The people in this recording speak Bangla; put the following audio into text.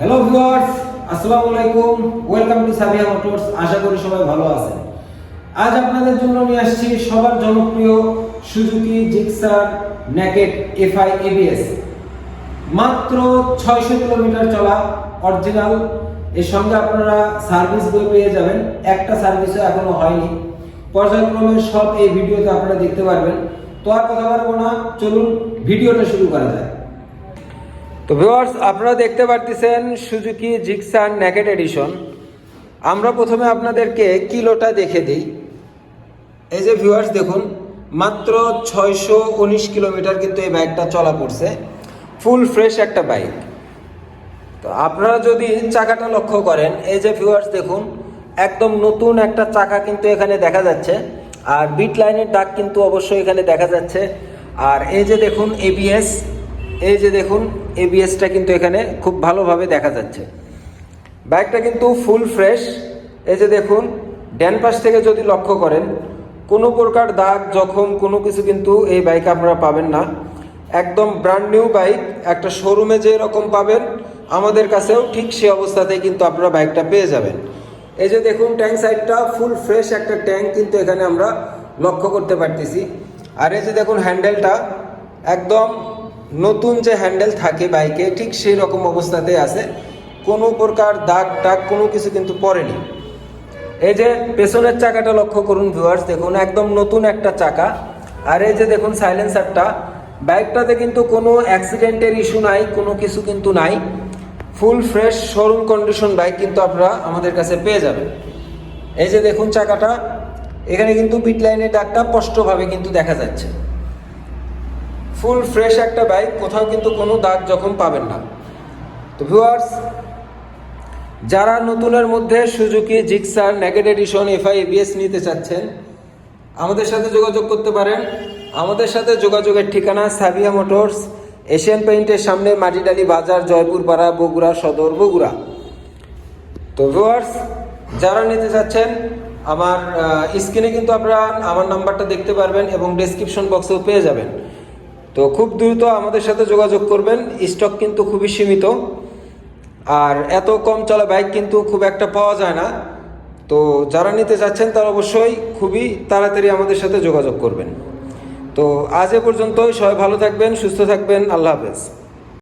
হ্যালো ভিউয়ার্স আসসালামু আলাইকুম ওয়েলকাম টু সাবিয়া মোটরস আশা করি সবাই ভালো আছেন। আজ আপনাদের জন্য নিয়ে আসছি সবার জনপ্রিয় Suzuki Gixxer naked FI ABS মাত্র ছয়শো কিলোমিটার চলা অরিজিনাল এর সঙ্গে আপনারা সার্ভিস বই পেয়ে যাবেন। একটা সার্ভিসও এখনও হয়নি। পর্যায়ক্রমে সব এই ভিডিওতে আপনারা দেখতে পারবেন। তো আর কথা বলব না। চলুন ভিডিওটা শুরু করা যায় তো ভিউয়ার্স, আপনারা দেখতে পারতেছেন সুজুকি জিক্সার নেকেট এডিশন। আমরা প্রথমে আপনাদেরকে কিলোটা দেখে দিই। এই যে ভিউয়ার্স, দেখুন, মাত্র ছয়শো উনিশ কিলোমিটার কিন্তু এই বাইকটা চলা পড়ছে। ফুল ফ্রেশ একটা বাইক। তো আপনারা যদি চাকাটা লক্ষ্য করেন, এই যে ভিউয়ার্স, দেখুন, একদম নতুন একটা চাকা কিন্তু এখানে দেখা যাচ্ছে। আর বিট লাইনের দাগ কিন্তু অবশ্যই এখানে দেখা যাচ্ছে। আর এই যে দেখুন এবিএস এই যে দেখুন এবিএসটা কিন্তু এখানে খুব ভালোভাবে দেখা যাচ্ছে। বাইকটা কিন্তু ফুল ফ্রেশ এই যে দেখুন ড্যান পাশ থেকে যদি লক্ষ্য করেন, কোনো প্রকার দাগ, জখম, কোনো কিছু কিন্তু এই বাইক আপনারা পাবেন না। একদম ব্র্যান্ড নিউ বাইক একটা শোরুমে যে রকম পাবেন, আমাদের কাছেও ঠিক সেই অবস্থাতেই কিন্তু আপনারা বাইকটা পেয়ে যাবেন। এই যে দেখুন ট্যাঙ্ক সাইডটা ফুল ফ্রেশ একটা ট্যাঙ্ক কিন্তু এখানে আমরা লক্ষ্য করতে পারতেছি। আর এই যে দেখুন হ্যান্ডেলটা একদম নতুন যে হ্যান্ডেল থাকে বাইকে, ঠিক সেই রকম অবস্থাতে আছে। কোনো প্রকার দাগ টাগ কোনো কিছু কিন্তু পড়েনি। এই যে পেছনের চাকাটা লক্ষ্য করুন ভিউয়ার্স দেখুন একদম নতুন একটা চাকা। আর এই যে দেখুন সাইলেন্সারটা বাইকটাতে কিন্তু কোনো অ্যাক্সিডেন্টের ইস্যু নাই, কোনো কিছু কিন্তু নাই। Full fresh showroom condition bike কিন্তু আপনারা আমাদের কাছে পেয়ে যাবেন। এই যে দেখুন চাকাটা, এখানে কিন্তু পিট লাইনের দাগটা স্পষ্টভাবে কিন্তু দেখা যাচ্ছে। ফুল ফ্রেশ একটা বাইক কোথাও কিন্তু কোনো দাগ যখন পাবেন না। তো ভিউয়ার্স যারা নতুনের মধ্যে Suzuki, Gixxer naked edition FI ABS নিতে চাচ্ছেন, আমাদের সাথে যোগাযোগ করতে পারেন। আমাদের সাথে যোগাযোগের ঠিকানা সাবিয়া মোটরস, এশিয়ান পেইন্টের সামনে মাটিডালি বাজার জয়পুর পাড়া বগুড়া সদর, বগুড়া। তো ভিউয়ার্স যারা নিতে চাচ্ছেন, আমার স্ক্রিনে কিন্তু আপনারা আমার নাম্বারটা দেখতে পারবেন এবং ডেসক্রিপশন বক্সেও পেয়ে যাবেন। তো খুব দ্রুত আমাদের সাথে যোগাযোগ করবেন। স্টক কিন্তু খুবই সীমিত। আর এত কম চলা বাইক কিন্তু খুব একটা পাওয়া যায় না। তো যারা নিতে চাচ্ছেন তারা অবশ্যই খুবই তাড়াতাড়ি আমাদের সাথে যোগাযোগ করবেন। তো আজ এ পর্যন্তই। সবাই ভালো থাকবেন, সুস্থ থাকবেন। আল্লাহ হাফেজ।